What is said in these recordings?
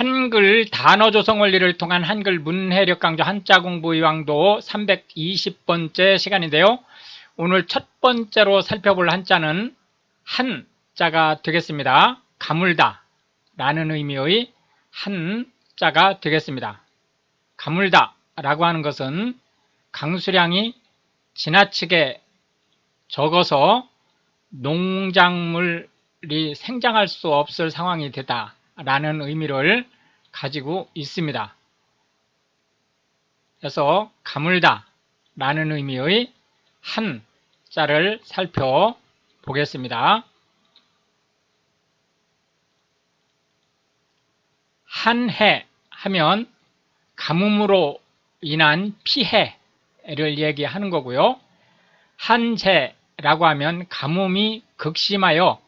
한글 단어 조성 원리를 통한 한글 문해력 강좌 한자 공부 이왕도 320번째 시간인데요. 오늘 첫 번째로 살펴볼 한자는 한자가 되겠습니다. 가물다 라는 의미의 한자가 되겠습니다. 가물다 라고 하는 것은 강수량이 지나치게 적어서 농작물이 생장할 수 없을 상황이 되다 라는 의미를 가지고 있습니다. 그래서 가물다 라는 의미의 한 자를 살펴보겠습니다. 한해 하면 가뭄으로 인한 피해를 얘기하는 거고요. 한재라고 하면 가뭄이 극심하여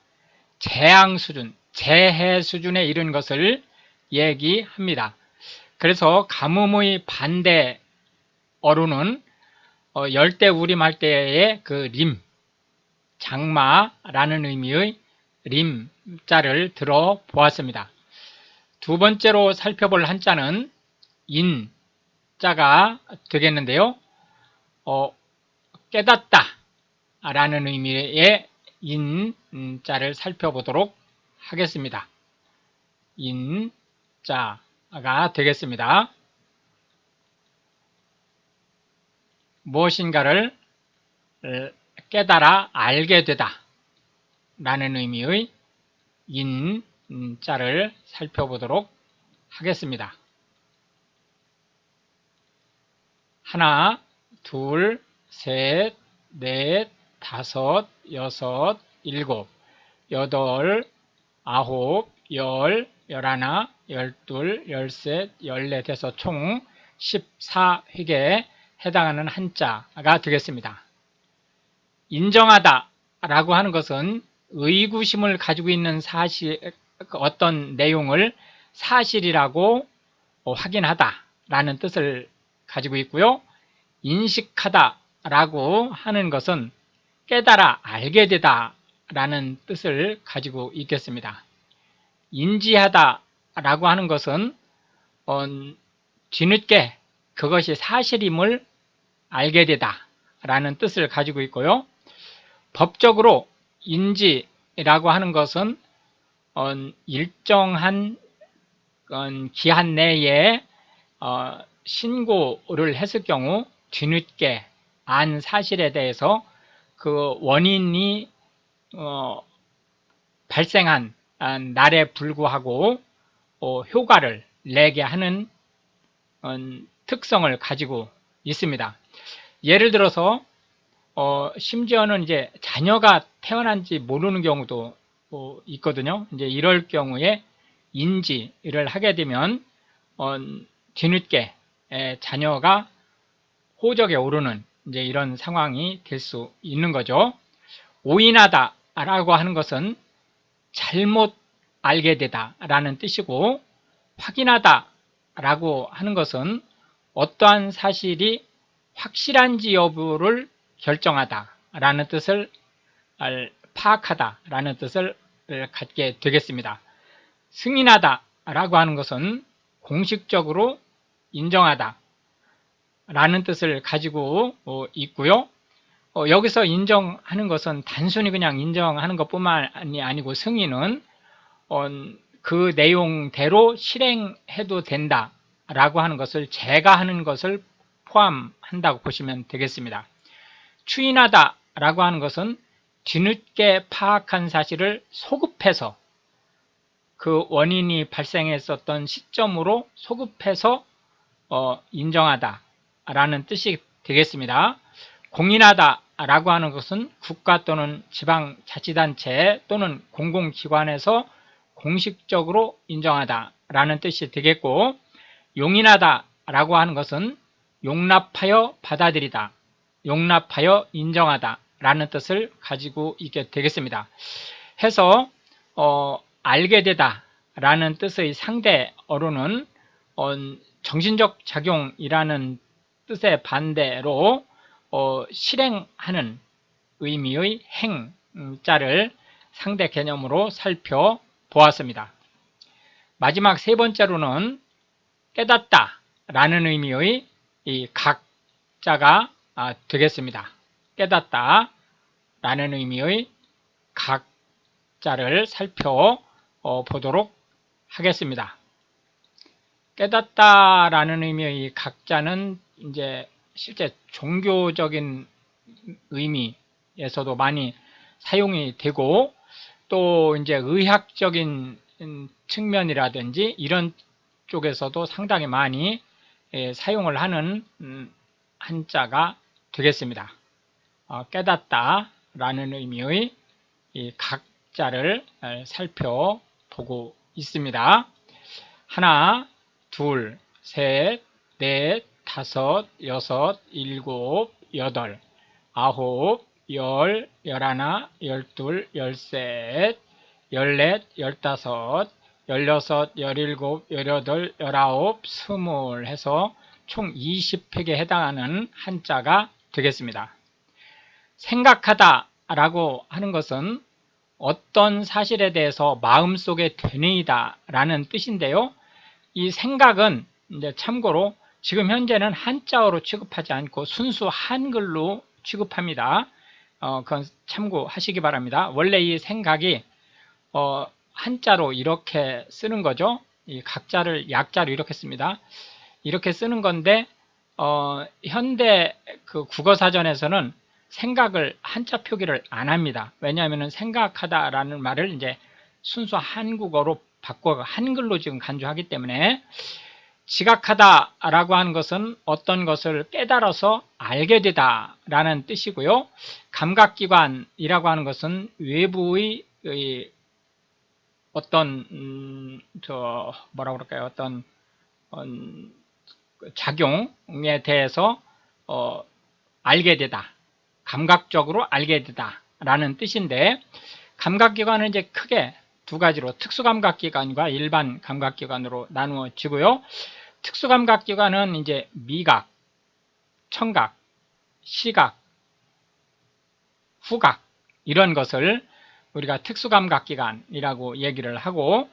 재앙 수준, 재해 수준에 이른 것을 얘기합니다. 그래서 가뭄의 반대 어로는 어, 열대 우림할 때의 그 림, 장마라는 의미의 림자를 들어 보았습니다. 두 번째로 살펴볼 한자는 인자가 되겠는데요. 어, 깨닫다 라는 의미의 인자를 살펴보도록 하겠습니다. 인자가 되겠습니다. 무엇인가를 깨달아 알게 되다 라는 의미의 인자를 살펴보도록 하겠습니다. 하나, 둘, 셋, 넷, 다섯, 여섯, 일곱, 여덟, 아홉, 열, 열하나, 열둘, 열셋, 열넷에서 총 14획에 해당하는 한자가 되겠습니다. 인정하다 라고 하는 것은 의구심을 가지고 있는 사실, 어떤 내용을 사실이라고 확인하다 라는 뜻을 가지고 있고요. 인식하다 라고 하는 것은 깨달아 알게 되다 라는 뜻을 가지고 있겠습니다. 인지하다 라고 하는 것은 어, 뒤늦게 그것이 사실임을 알게 되다 라는 뜻을 가지고 있고요. 법적으로 인지라고 하는 것은 어, 일정한 어, 기한 내에 어, 신고를 했을 경우 뒤늦게 안 사실에 대해서 그 원인이 어, 발생한 날에 불구하고 어, 효과를 내게 하는 어, 특성을 가지고 있습니다. 예를 들어서 어, 심지어는 이제 자녀가 태어난지 모르는 경우도 어, 있거든요. 이제 이럴 경우에 인지를 하게 되면 어, 뒤늦게 에, 자녀가 호적에 오르는 이제 이런 상황이 될 수 있는 거죠. 오인하다 라고 하는 것은 잘못 알게 되다 라는 뜻이고 확인하다 라고 하는 것은 어떠한 사실이 확실한지 여부를 결정하다 라는 뜻을 파악하다 라는 뜻을 갖게 되겠습니다. 승인하다 라고 하는 것은 공식적으로 인정하다 라는 뜻을 가지고 어, 있고요. 어, 여기서 인정하는 것은 단순히 그냥 인정하는 것뿐만이 아니고 승인은 어, 그 내용대로 실행해도 된다 라고 하는 것을 제가 하는 것을 포함한다고 보시면 되겠습니다. 추인하다 라고 하는 것은 뒤늦게 파악한 사실을 소급해서 그 원인이 발생했었던 시점으로 소급해서 어, 인정하다 라는 뜻이 되겠습니다. 공인하다 라고 하는 것은 국가 또는 지방자치단체 또는 공공기관에서 공식적으로 인정하다 라는 뜻이 되겠고 용인하다 라고 하는 것은 용납하여 받아들이다 용납하여 인정하다 라는 뜻을 가지고 있게 되겠습니다. 해서 어, 알게 되다 라는 뜻의 상대어로는 어, 정신적 작용이라는 뜻의 반대로 어, 실행하는 의미의 행자를 상대 개념으로 살펴보았습니다. 마지막 세 번째로는 깨닫다 라는 의미의 이 각자가 아, 되겠습니다. 깨닫다 라는 의미의 각자를 살펴보도록 하겠습니다. 깨닫다 라는 의미의 이 각자는 이제 실제 종교적인 의미에서도 많이 사용이 되고 또 이제 의학적인 측면이라든지 이런 쪽에서도 상당히 많이 예, 사용을 하는 음, 한자가 되겠습니다. 어, 깨닫다 라는 의미의 이 각자를 어, 살펴보고 있습니다. 하나, 둘, 셋, 넷, 다섯, 여섯, 일곱, 여덟, 아홉, 열, 열하나, 열둘, 열셋, 열넷, 열다섯, 열여섯, 열일곱, 열여덟, 열아홉, 스물 해서 총 20획에 해당하는 한자가 되겠습니다. 생각하다 라고 하는 것은 어떤 사실에 대해서 마음속에 되뇌이다 라는 뜻인데요. 이 생각은 이제 참고로 지금 현재는 한자어로 취급하지 않고 순수 한글로 취급합니다. 어, 그건 참고하시기 바랍니다. 원래 이 생각이 어, 한자로 이렇게 쓰는 거죠. 이 각자를 약자로 이렇게 씁니다. 이렇게 쓰는 건데 어, 현대 그 국어 사전에서는 생각을 한자 표기를 안 합니다. 왜냐하면 생각하다라는 말을 이제 순수 한국어로 바꿔 한글로 지금 간주하기 때문에 지각하다 라고 하는 것은 어떤 것을 깨달아서 알게 되다 라는 뜻이고요. 감각기관이라고 하는 것은 외부의 어떤 음, 저 뭐라 그럴까요? 어떤 음, 작용에 대해서 어, 알게 되다. 감각적으로 알게 되다 라는 뜻인데 감각기관은 이제 크게 두 가지로 특수감각기관과 일반 감각기관으로 나누어지고요. 특수감각기관은 이제 미각, 청각, 시각, 후각 이런 것을 우리가 특수감각기관이라고 얘기를 하고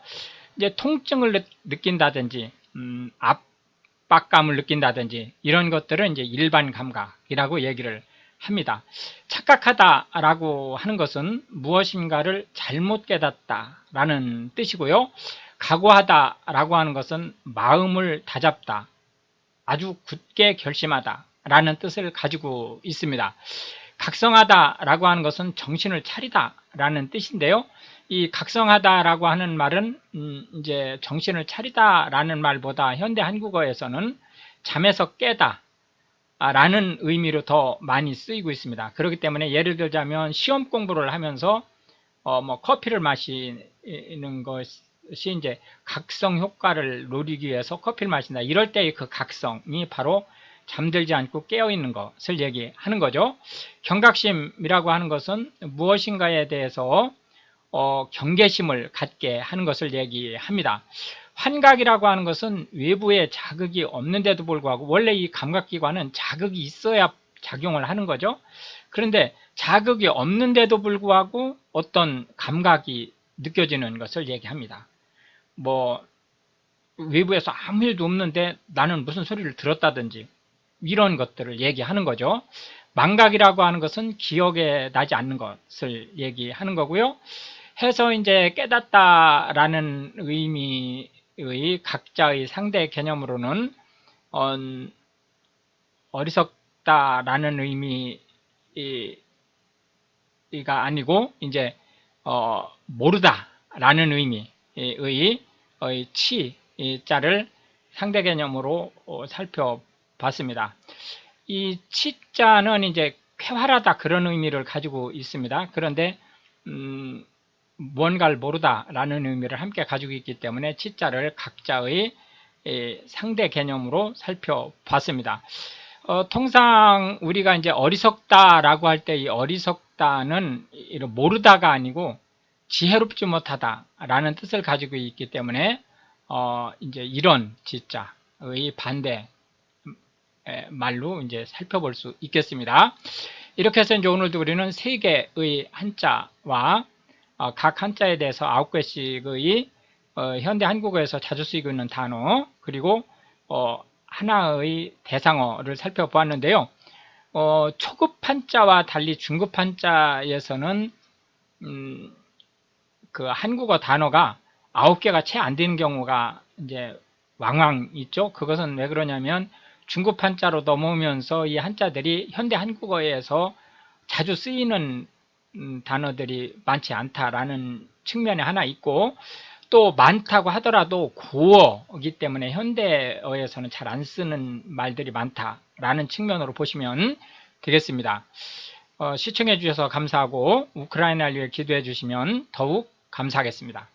이제 통증을 느낀다든지 음, 압박감을 느낀다든지 이런 것들은 이제 일반 감각이라고 얘기를 합니다. 착각하다라고 하는 것은 무엇인가를 잘못 깨닫다라는 뜻이고요. 각오하다라고 하는 것은 마음을 다잡다, 아주 굳게 결심하다라는 뜻을 가지고 있습니다. 각성하다라고 하는 것은 정신을 차리다라는 뜻인데요. 이 각성하다라고 하는 말은 음 이제 정신을 차리다라는 말보다 현대 한국어에서는 잠에서 깨다 라는 의미로 더 많이 쓰이고 있습니다. 그렇기 때문에 예를 들자면 시험 공부를 하면서 어 뭐 커피를 마시는 것이 이제 각성 효과를 노리기 위해서 커피를 마신다. 이럴 때의 그 각성이 바로 잠들지 않고 깨어 있는 것을 얘기하는 거죠. 경각심이라고 하는 것은 무엇인가에 대해서 어, 경계심을 갖게 하는 것을 얘기합니다. 환각이라고 하는 것은 외부에 자극이 없는데도 불구하고 원래 이 감각기관은 자극이 있어야 작용을 하는 거죠. 그런데 자극이 없는데도 불구하고 어떤 감각이 느껴지는 것을 얘기합니다. 뭐 외부에서 아무 일도 없는데 나는 무슨 소리를 들었다든지 이런 것들을 얘기하는 거죠. 망각이라고 하는 것은 기억에 나지 않는 것을 얘기하는 거고요. 해서 이제 깨닫다라는 의미 의 각자의 상대 개념으로는 어, 어리석다라는 의미가 아니고 이제 어, 모르다라는 의미의 치 자를 상대 개념으로 어, 살펴봤습니다. 이 치자는 이제 쾌활하다 그런 의미를 가지고 있습니다. 그런데 음, 무언가를 모르다라는 의미를 함께 가지고 있기 때문에 치자를 각자의 상대 개념으로 살펴봤습니다. 어, 통상 우리가 이제 어리석다라고 할 때 이 어리석다는 모르다가 아니고 지혜롭지 못하다라는 뜻을 가지고 있기 때문에 어, 이제 이런 지자의 반대 말로 이제 살펴볼 수 있겠습니다. 이렇게 해서 이제 오늘도 우리는 세 개의 한자와 어, 각 한자에 대해서 아홉 개씩의 어, 현대 한국어에서 자주 쓰이고 있는 단어 그리고 어, 하나의 대상어를 살펴보았는데요. 어, 초급 한자와 달리 중급 한자에서는 음, 그 한국어 단어가 아홉 개가 채 안 되는 경우가 이제 왕왕 있죠. 그것은 왜 그러냐면 중급 한자로 넘어오면서 이 한자들이 현대 한국어에서 자주 쓰이는 음, 단어들이 많지 않다라는 측면이 하나 있고 또 많다고 하더라도 구어이기 때문에 현대어에서는 잘 안 쓰는 말들이 많다라는 측면으로 보시면 되겠습니다. 어, 시청해 주셔서 감사하고 우크라이나를 위해 기도해 주시면 더욱 감사하겠습니다.